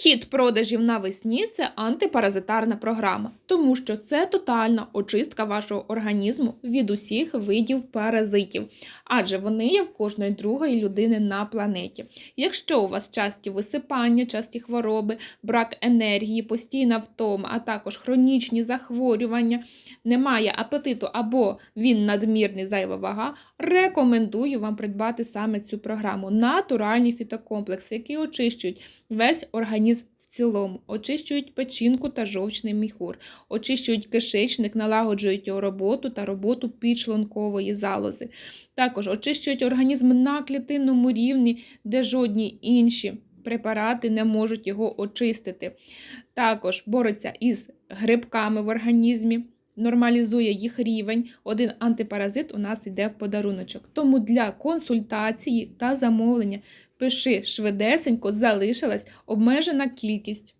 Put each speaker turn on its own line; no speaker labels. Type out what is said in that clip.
Хід продажів навесні це антипаразитарна програма, тому що це тотальна очистка вашого організму від усіх видів паразитів, адже вони є в кожної другої людини на планеті. Якщо у вас часті висипання, часті хвороби, брак енергії, постійна втома, а також хронічні захворювання, немає апетиту або він надмірний зайва вага, рекомендую вам придбати саме цю програму. Натуральні фітокомплекси, які очищують весь організм в цілому, очищують печінку та жовчний міхур, очищують кишечник, налагоджують його роботу та роботу підшлункової залози. Також очищують організм на клітинному рівні, де жодні інші препарати не можуть його очистити. Також бореться із грибками в організмі. Нормалізує їх рівень. Один антипаразит у нас йде в подаруночок. Тому для консультації та замовлення пиши швидесенько, залишилась обмежена кількість.